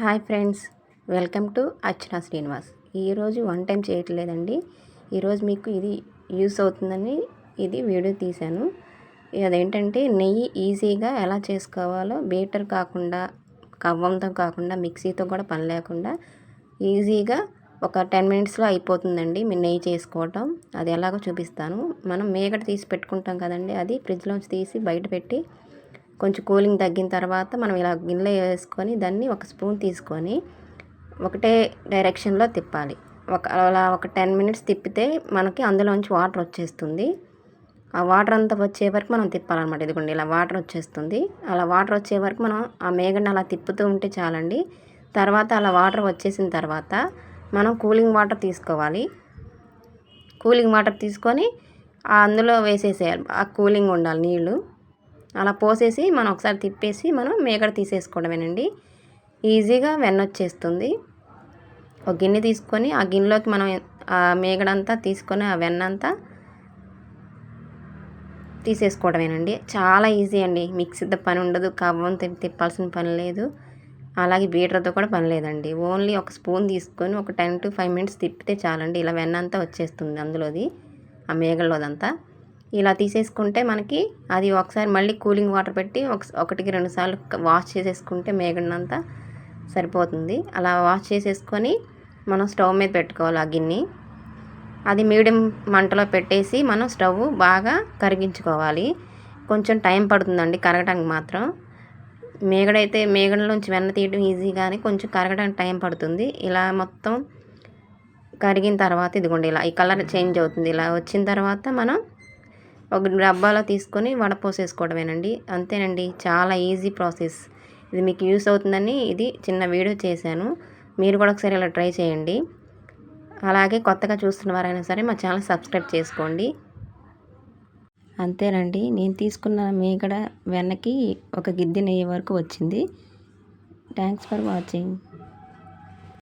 Hi friends welcome to Archana Srinivas. ఈరోజు one time చేయట్లేదండి. ఈరోజు మీకు ఇది యూస్ అవుతుందని ఇది వీడియో తీశాను. అదేంటంటే నెయ్యి ఈజీగా ఎలా చేసుకోవాలో బీటర్ కాకుండా కవ్వంతో కాకుండా మిక్సీతో కూడా పని లేకుండా ఈజీగా ఒక టెన్ మినిట్స్లో అయిపోతుందండి మీరు నెయ్యి చేసుకోవటం. అది ఎలాగో చూపిస్తాను. మనం మేగడ తీసి పెట్టుకుంటాం కదండి అది ఫ్రిడ్జ్లోంచి తీసి బయట పెట్టి కొంచెం కూలింగ్ తగ్గిన తర్వాత మనం ఇలా గిన్నెలో వేసుకొని దాన్ని ఒక స్పూన్ తీసుకొని ఒకటే డైరెక్షన్లో తిప్పాలి. ఒక అలా ఒక టెన్ మినిట్స్ తిప్పితే మనకి అందులోంచి వాటర్ వచ్చేస్తుంది. ఆ వాటర్ అంతా వచ్చే వరకు మనం తిప్పాలన్నమాట. ఇదిగోండి ఇలా వాటర్ వచ్చేస్తుంది. అలా వాటర్ వచ్చే వరకు మనం ఆ మేగని అలా తిప్పుతూ ఉంటే చాలండి. తర్వాత అలా వాటర్ వచ్చేసిన తర్వాత మనం కూలింగ్ వాటర్ తీసుకోవాలి. కూలింగ్ వాటర్ తీసుకొని అందులో వేసేసేయాలి. ఆ కూలింగ్ ఉండాలి నీళ్ళు అలా పోసేసి మనం ఒకసారి తిప్పేసి మనం మేకడ తీసేసుకోవడమేనండి. ఈజీగా వెన్న వచ్చేస్తుంది ఒక గిన్నె తీసుకొని ఆ గిన్నెలోకి మనం ఆ మేగడంతా తీసుకొని ఆ వెన్న అంతా తీసేసుకోవడమేనండి. చాలా ఈజీ అండి. మిక్సీ పని ఉండదు. కవ్వం తిప్పాల్సిన పని లేదు. అలాగే బీటర్తో కూడా పని లేదండి. ఓన్లీ ఒక స్పూన్ తీసుకొని ఒక టెన్ టు ఫైవ్ మినిట్స్ తిప్పితే చాలండి. ఇలా వెన్న అంతా వచ్చేస్తుంది అందులోది. ఆ మేగల్లోదంతా ఇలా తీసేసుకుంటే మనకి అది ఒకసారి మళ్ళీ కూలింగ్ వాటర్ పెట్టి ఒక ఒకటికి రెండు సార్లు వాష్ చేసేసుకుంటే మేగడినంతా సరిపోతుంది. అలా వాష్ చేసేసుకొని మనం స్టవ్ మీద పెట్టుకోవాలి ఆ గిన్నె. అది మీడియం మంటలో పెట్టేసి మనం స్టవ్ బాగా కరిగించుకోవాలి. కొంచెం టైం పడుతుందండి కరగడానికి మాత్రం. మేగడైతే మేగడలోంచి వెన్న తీయడం ఈజీ కానీ కొంచెం కరగడానికి టైం పడుతుంది. ఇలా మొత్తం కరిగిన తర్వాత ఇదిగోండి ఇలా ఈ కలర్ చేంజ్ అవుతుంది. ఇలా వచ్చిన తర్వాత మనం ఒక డబ్బాలో తీసుకొని వడపోసేసుకోవడమేనండి. అంతేనండి చాలా ఈజీ ప్రాసెస్. ఇది మీకు యూస్ అవుతుందని ఇది చిన్న వీడియో చేశాను. మీరు కూడా ఒకసారి ఇలా ట్రై చేయండి. అలాగే కొత్తగా చూస్తున్న వారైనా సరే మా ఛానల్ సబ్స్క్రైబ్ చేసుకోండి. అంతేనండి నేను తీసుకున్న మేకడ వెన్నకి ఒక గిద్దె నెయ్యి వరకు వచ్చింది. Thanks for watching.